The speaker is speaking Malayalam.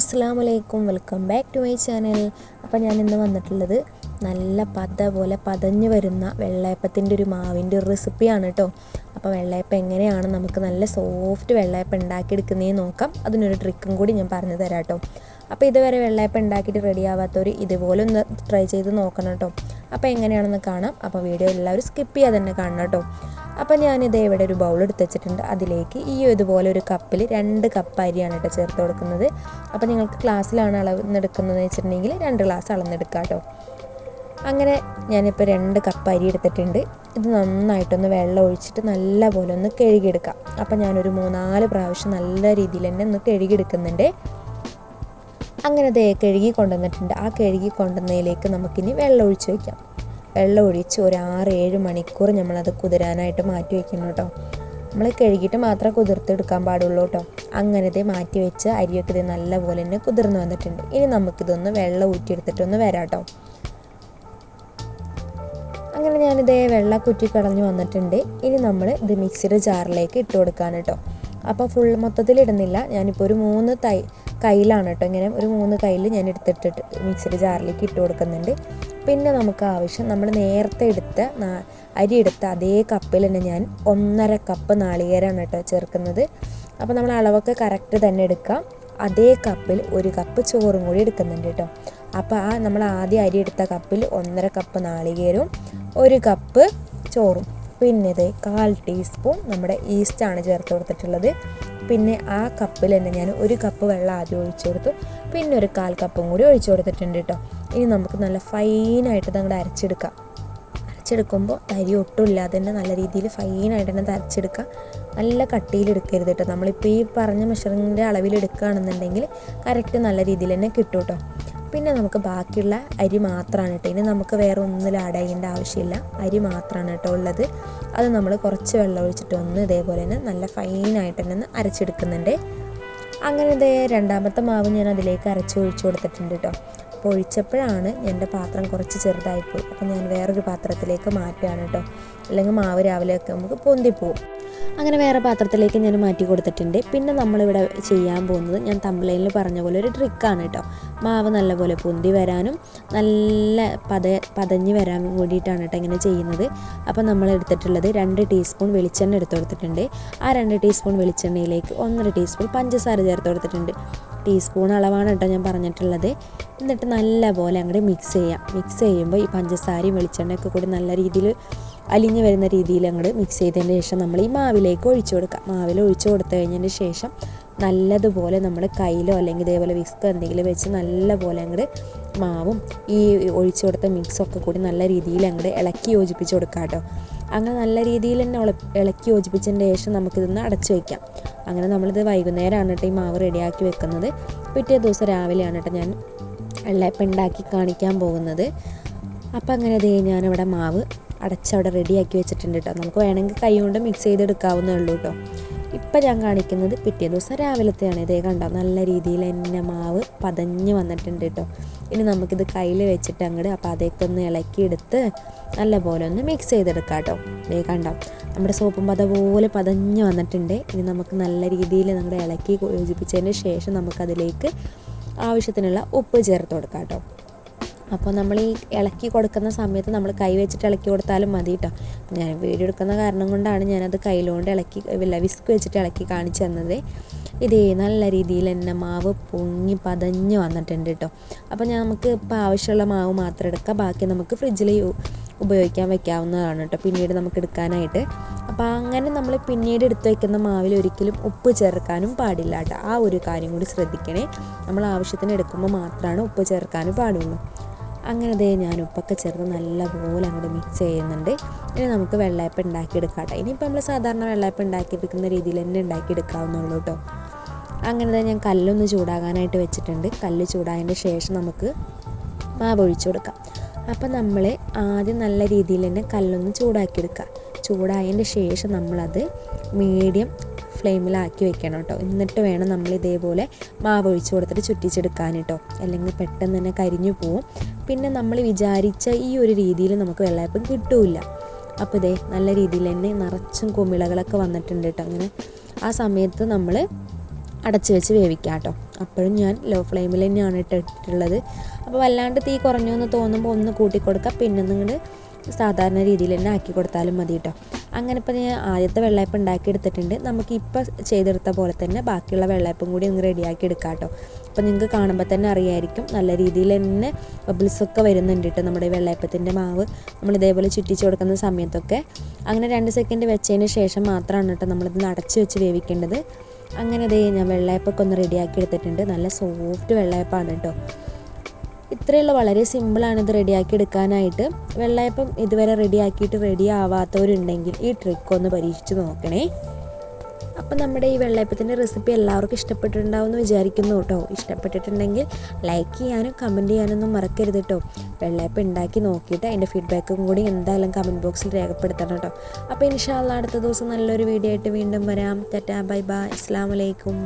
അസ്സാം വലൈക്കും welcome back to my channel. അപ്പോൾ ഞാൻ ഇന്ന് വന്നിട്ടുള്ളത് നല്ല പത പോലെ പതഞ്ഞു വരുന്ന വെള്ളയപ്പത്തിന്റെ ഒരു മാവിന്റെ ഒരു റെസിപ്പിയാണ് കേട്ടോ അപ്പോൾ വെള്ളയപ്പം എങ്ങനെയാണ് നമുക്ക് നല്ല സോഫ്റ്റ് വെള്ളയപ്പം ഉണ്ടാക്കിയെടുക്കുന്നതെന്ന് നോക്കാം. അതിനൊരു ട്രിക്കും കൂടി ഞാൻ പറഞ്ഞു തരാം കേട്ടോ അപ്പോൾ ഇതുവരെ വെള്ളയപ്പം ഉണ്ടാക്കിയിട്ട് റെഡി ആവാത്തവർ ഇതുപോലെ ഒന്ന് ട്രൈ ചെയ്ത് നോക്കണം കേട്ടോ അപ്പോൾ എങ്ങനെയാണെന്ന് കാണാം. അപ്പോൾ വീഡിയോ എല്ലാവരും സ്കിപ്പ് ചെയ്യാതെ തന്നെ കാണണം കേട്ടോ. അപ്പോൾ ഞാനിത് ഇവിടെ ഒരു ബൗൾ എടുത്ത് വെച്ചിട്ടുണ്ട്. അതിലേക്ക് ഈ ഇതുപോലെ ഒരു കപ്പിൽ രണ്ട് കപ്പ് അരിയാണ് കേട്ടോ ചേർത്ത് കൊടുക്കുന്നത്. അപ്പോൾ നിങ്ങൾക്ക് ക്ലാസ്സിലാണ് അളന്നെടുക്കുന്നത് വെച്ചിട്ടുണ്ടെങ്കിൽ രണ്ട് ഗ്ലാസ് അളന്നെടുക്കുക കേട്ടോ. അങ്ങനെ ഞാനിപ്പോൾ രണ്ട് കപ്പ് അരി എടുത്തിട്ടുണ്ട്. ഇത് നന്നായിട്ടൊന്ന് വെള്ളം ഒഴിച്ചിട്ട് നല്ല പോലെ ഒന്ന് കഴുകിയെടുക്കാം. അപ്പോൾ ഞാനൊരു മൂന്നാൽ പ്രാവശ്യം നല്ല രീതിയിൽ തന്നെ ഒന്ന് കഴുകിയെടുക്കുന്നുണ്ട്. അങ്ങനെ ദേ കഴുകി കൊണ്ടുവന്നിട്ടുണ്ട്. ആ കഴുകി കൊണ്ടുവന്നതിലേക്ക് നമുക്കിനി വെള്ളം ഒഴിച്ച് വയ്ക്കാം വെള്ളം ഒഴിച്ച് ഒരു ആറ് ഏഴ് മണിക്കൂർ നമ്മളത് കുതിരാനായിട്ട് മാറ്റി വയ്ക്കണം കേട്ടോ. നമ്മൾ കഴുകിയിട്ട് മാത്രമേ കുതിർത്തെടുക്കാൻ പാടുള്ളൂ കേട്ടോ. അങ്ങനത്തെ മാറ്റി വെച്ച് അരിയൊക്കെ ഇത് നല്ലപോലെ തന്നെ കുതിർന്ന് വന്നിട്ടുണ്ട്. ഇനി നമുക്കിതൊന്ന് വെള്ളം ഊറ്റിയെടുത്തിട്ടൊന്ന് വരാം കേട്ടോ. അങ്ങനെ ഞാനിതേ വെള്ളം കുറ്റി കളഞ്ഞ് വന്നിട്ടുണ്ട്. ഇനി നമ്മൾ ഇത് മിക്സിയുടെ ജാറിലേക്ക് ഇട്ട് കൊടുക്കാൻ കേട്ടോ. അപ്പോൾ ഫുൾ മൊത്തത്തിൽ ഇടുന്നില്ല. ഞാനിപ്പോൾ ഒരു മൂന്ന് തൈ കയ്യിലാണ് കേട്ടോ. ഇങ്ങനെ ഒരു മൂന്ന് കയ്യിൽ ഞാൻ എടുത്തിട്ടിട്ട് മിക്സിയുടെ ജാറിലേക്ക് ഇട്ട് കൊടുക്കുന്നുണ്ട്. പിന്നെ നമുക്ക് ആവശ്യം നമ്മൾ നേരത്തെ എടുത്ത അരി എടുത്ത അതേ കപ്പിൽ തന്നെ ഞാൻ ഒന്നര കപ്പ് നാളികേരമാണ് കേട്ടോ ചേർക്കുന്നത്. അപ്പോൾ നമ്മൾ അളവൊക്കെ കറക്റ്റ് തന്നെ എടുക്കാം. അതേ കപ്പിൽ ഒരു കപ്പ് ചോറും കൂടി എടുക്കുന്നുണ്ട് കേട്ടോ. അപ്പോൾ ആ നമ്മൾ ആദ്യം അരി എടുത്ത കപ്പിൽ ഒന്നര കപ്പ് നാളികേരവും ഒരു കപ്പ് ചോറും. പിന്നെ ഇത് കാൽ ടീസ്പൂൺ നമ്മുടെ ഈസ്റ്റാണ് ചേർത്ത് കൊടുത്തിട്ടുള്ളത്. പിന്നെ ആ കപ്പിൽ തന്നെ ഞാൻ ഒരു കപ്പ് വെള്ളം ആദ്യം ഒഴിച്ചു കൊടുത്തു. പിന്നെ ഒരു കാൽ കപ്പും കൂടി ഒഴിച്ചു കൊടുത്തിട്ടുണ്ട് കേട്ടോ. ഇനി നമുക്ക് നല്ല ഫൈനായിട്ട് അങ്ങോട്ട് അരച്ചെടുക്കാം. അരച്ചെടുക്കുമ്പോൾ അരി ഒട്ടും ഇല്ലാതെ തന്നെ നല്ല രീതിയിൽ ഫൈനായിട്ട് തന്നെ അരച്ചെടുക്കുക നല്ല കട്ടിയിൽ എടുക്കരുത് കേട്ടോ. നമ്മളിപ്പോൾ ഈ പറഞ്ഞ മെഷറിങ്ങിന്റെ അളവിൽ എടുക്കുകയാണെന്നുണ്ടെങ്കിൽ കറക്റ്റ് നല്ല രീതിയിൽ തന്നെ കിട്ടും കേട്ടോ. പിന്നെ നമുക്ക് ബാക്കിയുള്ള അരി മാത്രമാണ് കേട്ടോ. ഇനി നമുക്ക് വേറെ ഒന്നിൽ ആഡ് ചെയ്യേണ്ട ആവശ്യമില്ല. അരി മാത്രമാണ് കേട്ടോ ഉള്ളത്. അത് നമ്മൾ കുറച്ച് വെള്ളം ഒഴിച്ചിട്ട് ഒന്ന് ഇതേപോലെ തന്നെ നല്ല ഫൈനായിട്ട് തന്നെ ഒന്ന് അരച്ചെടുക്കുന്നുണ്ട്. അങ്ങനെ ഇതേ രണ്ടാമത്തെ മാവ് ഞാൻ അതിലേക്ക് അരച്ച് ഒഴിച്ചു കൊടുത്തിട്ടുണ്ട് കേട്ടോ. അപ്പോൾ ഒഴിച്ചപ്പോഴാണ് എന്റെ പാത്രം കുറച്ച് ചെറുതായിപ്പോയി. അപ്പോൾ ഞാൻ വേറൊരു പാത്രത്തിലേക്ക് മാറ്റുകയാണ് കേട്ടോ. അല്ലെങ്കിൽ മാവ് രാവിലെയൊക്കെ നമുക്ക് പൊന്തിപ്പോവും. അങ്ങനെ വേറെ പാത്രത്തിലേക്ക് ഞാൻ മാറ്റി കൊടുത്തിട്ടുണ്ട്. പിന്നെ നമ്മളിവിടെ ചെയ്യാൻ പോകുന്നത് ഞാൻ തമ്പ്ലൈനിൽ പറഞ്ഞ പോലെ ഒരു ട്രിക്കാണ് കേട്ടോ മാവ് നല്ലപോലെ പൊന്തി വരാനും നല്ല പത പതഞ്ഞ് വരാൻ വേണ്ടിയിട്ടാണ് കേട്ടോ ഇങ്ങനെ ചെയ്യുന്നത്. അപ്പോൾ നമ്മൾ എടുത്തിട്ടുള്ളത് രണ്ട് ടീസ്പൂൺ വെളിച്ചെണ്ണ എടുത്ത് കൊടുത്തിട്ടുണ്ട്. ആ രണ്ട് ടീസ്പൂൺ വെളിച്ചെണ്ണയിലേക്ക് ഒന്നര ടീസ്പൂൺ പഞ്ചസാര ചേർത്ത് കൊടുത്തിട്ടുണ്ട്. ടീസ്പൂൺ അളവാണ് കേട്ടോ ഞാൻ പറഞ്ഞിട്ടുള്ളത്. എന്നിട്ട് നല്ലപോലെ അങ്ങോട്ട് മിക്സ് ചെയ്യാം. മിക്സ് ചെയ്യുമ്പോൾ ഈ പഞ്ചസാരയും വെളിച്ചെണ്ണയൊക്കെ കൂടി നല്ല രീതിയിൽ അലിഞ്ഞു വരുന്ന രീതിയിൽ അങ്ങോട്ട് മിക്സ് ചെയ്തതിന് ശേഷം നമ്മൾ ഈ മാവിലേക്ക് ഒഴിച്ചു കൊടുക്കുക മാവിൽ ഒഴിച്ചു കൊടുത്തു കഴിഞ്ഞതിന് ശേഷം നല്ലതുപോലെ നമ്മൾ കയ്യിലോ അല്ലെങ്കിൽ ഇതേപോലെ വിസ്കോ എന്തെങ്കിലും വെച്ച് നല്ലപോലെ അങ്ങോട്ട് മാവും ഈ ഒഴിച്ചു കൊടുത്ത മിക്സൊക്കെ കൂടി നല്ല രീതിയിൽ അങ്ങോട്ട് ഇളക്കി യോജിപ്പിച്ച് കൊടുക്കുക കേട്ടോ. അങ്ങനെ നല്ല രീതിയിൽ തന്നെ ഇളക്കി യോജിപ്പിച്ചതിന് ശേഷം നമുക്കിതൊന്ന് അടച്ചു വയ്ക്കാം അങ്ങനെ നമ്മളിത് വൈകുന്നേരമാണ് കേട്ടോ ഈ മാവ് റെഡിയാക്കി വെക്കുന്നത്. പിറ്റേ ദിവസം രാവിലെയാണ് കേട്ടോ ഞാൻ വെള്ളയപ്പം ഉണ്ടാക്കി കാണിക്കാൻ പോകുന്നത്. അപ്പം അങ്ങനെ ദേ ഞാനിവിടെ മാവ് അടച്ചവിടെ റെഡിയാക്കി വെച്ചിട്ടുണ്ട് കേട്ടോ നമുക്ക് വേണമെങ്കിൽ കൈ കൊണ്ട് മിക്സ് ചെയ്തെടുക്കാവുന്നേ ഉള്ളൂ കേട്ടോ ഇപ്പം ഞാൻ കാണിക്കുന്നത് പിറ്റേ ദിവസം രാവിലത്തെയാണ്. ഇതേ കണ്ടോ? നല്ല രീതിയിൽ എന്നെ മാവ് പതഞ്ഞ് വന്നിട്ടുണ്ട് കേട്ടോ ഇനി നമുക്കിത് കയ്യിൽ വെച്ചിട്ട് അങ്ങോട്ട് അപ്പോൾ അതേക്ക് ഒന്ന് ഇളക്കിയെടുത്ത് നല്ലപോലെ ഒന്ന് മിക്സ് ചെയ്തെടുക്കാം കേട്ടോ ഇതേ കണ്ടോ? നമ്മുടെ സോപ്പും പത പോലെ പതഞ്ഞ് വന്നിട്ടുണ്ട്. ഇനി നമുക്ക് നല്ല രീതിയിൽ നമ്മുടെ ഇളക്കി യോജിപ്പിച്ചതിന് ശേഷം നമുക്കതിലേക്ക് ആവശ്യത്തിനുള്ള ഉപ്പ് ചേർത്ത് കൊടുക്കാം കേട്ടോ അപ്പോൾ നമ്മൾ ഈ ഇളക്കി കൊടുക്കുന്ന സമയത്ത് നമ്മൾ കൈ വെച്ചിട്ട് ഇളക്കി കൊടുത്താലും മതി കേട്ടോ ഞാൻ വീഡിയോ എടുക്കുന്ന കാരണം കൊണ്ടാണ് ഞാനത് കയ്യിലുകൊണ്ട് ഇളക്കി ഇല്ല വിസ്ക് വെച്ചിട്ട് ഇളക്കി കാണിച്ചു തന്നത്. ഇതേ നല്ല രീതിയിൽ തന്നെ മാവ് പൊങ്ങി പതഞ്ഞ് വന്നിട്ടുണ്ട് കേട്ടോ അപ്പോൾ ഞാൻ നമുക്ക് ഇപ്പോൾ ആവശ്യമുള്ള മാവ് മാത്രം എടുക്കാം. ബാക്കി നമുക്ക് ഫ്രിഡ്ജിൽ ഉപയോഗിക്കാൻ വെക്കാവുന്നതാണ് കേട്ടോ പിന്നീട് നമുക്ക് എടുക്കാനായിട്ട്. അപ്പോൾ അങ്ങനെ നമ്മൾ പിന്നീട് എടുത്ത് വയ്ക്കുന്ന മാവിൽ ഒരിക്കലും ഉപ്പ് ചേർക്കാനും പാടില്ല കേട്ടോ ആ ഒരു കാര്യം കൂടി ശ്രദ്ധിക്കണേ. നമ്മൾ ആവശ്യത്തിന് എടുക്കുമ്പോൾ മാത്രമാണ് ഉപ്പ് ചേർക്കാനും പാടുള്ളൂ. അങ്ങനെ ദേ ഞാൻ ഉപ്പൊക്കെ ചേർത്ത് നല്ലപോലെ അങ്ങോട്ട് മിക്സ് ചെയ്യുന്നുണ്ട്. ഇനി നമുക്ക് വെള്ളയപ്പം ഉണ്ടാക്കിയെടുക്കാം കേട്ടോ ഇനിയിപ്പോൾ നമ്മൾ സാധാരണ വെള്ളയപ്പം ഉണ്ടാക്കിയെടുക്കുന്ന രീതിയിൽ തന്നെ ഉണ്ടാക്കിയെടുക്കാവുന്നുള്ളൂ കേട്ടോ അങ്ങനെ തന്നെ ഞാൻ കല്ലൊന്ന് ചൂടാകാനായിട്ട് വെച്ചിട്ടുണ്ട്. കല്ല് ചൂടായതിന്റെ ശേഷം നമുക്ക് മാവ് ഒഴിച്ചു കൊടുക്കാം. അപ്പം നമ്മൾ ആദ്യം നല്ല രീതിയിൽ തന്നെ കല്ലൊന്ന് ചൂടാക്കിയെടുക്കുക. ചൂടായതിന്റെ ശേഷം നമ്മളത് മീഡിയം ഫ്ലെയിമിലാക്കി വെക്കണം കേട്ടോ. എന്നിട്ട് വേണം നമ്മൾ ഇതേപോലെ മാവ് ഒഴിച്ച് കൊടുത്തിട്ട് ചുറ്റിച്ചെടുക്കാൻ കേട്ടോ. അല്ലെങ്കിൽ പെട്ടെന്ന് തന്നെ കരിഞ്ഞു പോവും. പിന്നെ നമ്മൾ വിചാരിച്ച ഈ ഒരു രീതിയിൽ നമുക്ക് വെള്ളയപ്പം കിട്ടൂല അപ്പോൾ ഇതേ നല്ല രീതിയിൽ തന്നെ നിറച്ചും കുമിളകളൊക്കെ വന്നിട്ടുണ്ട് കേട്ടോ. അങ്ങനെ ആ സമയത്ത് നമ്മൾ അടച്ച് വെച്ച് വേവിക്കാം കേട്ടോ. അപ്പോഴും ഞാൻ ലോ ഫ്ലെയിമിൽ തന്നെയാണ് ഇട്ട് ഇട്ടിട്ടുള്ളത്. അപ്പോൾ വല്ലാണ്ട് തീ കുറഞ്ഞു എന്ന് തോന്നുമ്പോൾ ഒന്ന് കൂട്ടിക്കൊടുക്കാം. പിന്നെ നിങ്ങൾ സാധാരണ രീതിയിൽ തന്നെ ആക്കി കൊടുത്താലും മതി കേട്ടോ അങ്ങനെ ഇപ്പോൾ ഞാൻ ആദ്യത്തെ വെള്ളയപ്പം ഉണ്ടാക്കി എടുത്തിട്ടുണ്ട് നമുക്ക് ഇപ്പോൾ ചെയ്തെടുത്ത പോലെ തന്നെ ബാക്കിയുള്ള വെള്ളയപ്പം കൂടി ഒന്ന് റെഡിയാക്കി എടുക്കാം കേട്ടോ അപ്പോൾ നിങ്ങൾക്ക് കാണുമ്പോൾ തന്നെ അറിയായിരിക്കും. നല്ല രീതിയിൽ തന്നെ ബബിൾസൊക്കെ വരുന്നുണ്ട് കേട്ടോ നമ്മുടെ വെള്ളയപ്പത്തിന്റെ മാവ്. നമ്മൾ ഇതേപോലെ ചുറ്റിച്ച് കൊടുക്കുന്ന സമയത്തൊക്കെ. അങ്ങനെ രണ്ട് സെക്കൻഡ് വെച്ചതിന് ശേഷം മാത്രമാണ് കേട്ടോ നമ്മളിത് അടച്ച് വെച്ച് വേവിക്കേണ്ടത്. അങ്ങനെ അതേ ഞാൻ വെള്ളയപ്പൊക്കെ ഒന്ന് റെഡിയാക്കി എടുത്തിട്ടുണ്ട്. നല്ല സോഫ്റ്റ് വെള്ളയപ്പാണ് കേട്ടോ ഇത്രയുള്ള വളരെ സിമ്പിളാണ് ഇത് റെഡിയാക്കി എടുക്കാനായിട്ട് വെള്ളയപ്പം ഇതുവരെ റെഡിയാക്കിയിട്ട് റെഡി ആവാത്തവരുണ്ടെങ്കിൽ ഈ ട്രിക്ക് ഒന്ന് പരീക്ഷിച്ച് നോക്കണേ. അപ്പം നമ്മുടെ ഈ വെള്ളയപ്പത്തിന്റെ റെസിപ്പി എല്ലാവർക്കും ഇഷ്ടപ്പെട്ടിട്ടുണ്ടാവും എന്ന് വിചാരിക്കുന്നു കേട്ടോ. ഇഷ്ടപ്പെട്ടിട്ടുണ്ടെങ്കിൽ ലൈക്ക് ചെയ്യാനും കമന്റ് ചെയ്യാനൊന്നും മറക്കരുത് കേട്ടോ. വെള്ളയപ്പം ഉണ്ടാക്കി നോക്കിയിട്ട് അതിന്റെ ഫീഡ്ബാക്കും കൂടി എന്തായാലും കമന്റ് ബോക്സിൽ രേഖപ്പെടുത്തണം കേട്ടോ. അപ്പോൾ ഇൻഷാല്ല അടുത്ത ദിവസം നല്ലൊരു വീഡിയോ ആയിട്ട് വീണ്ടും വരാം. ടാറ്റാ ബൈ ബൈ അസ്സാം വലൈക്കും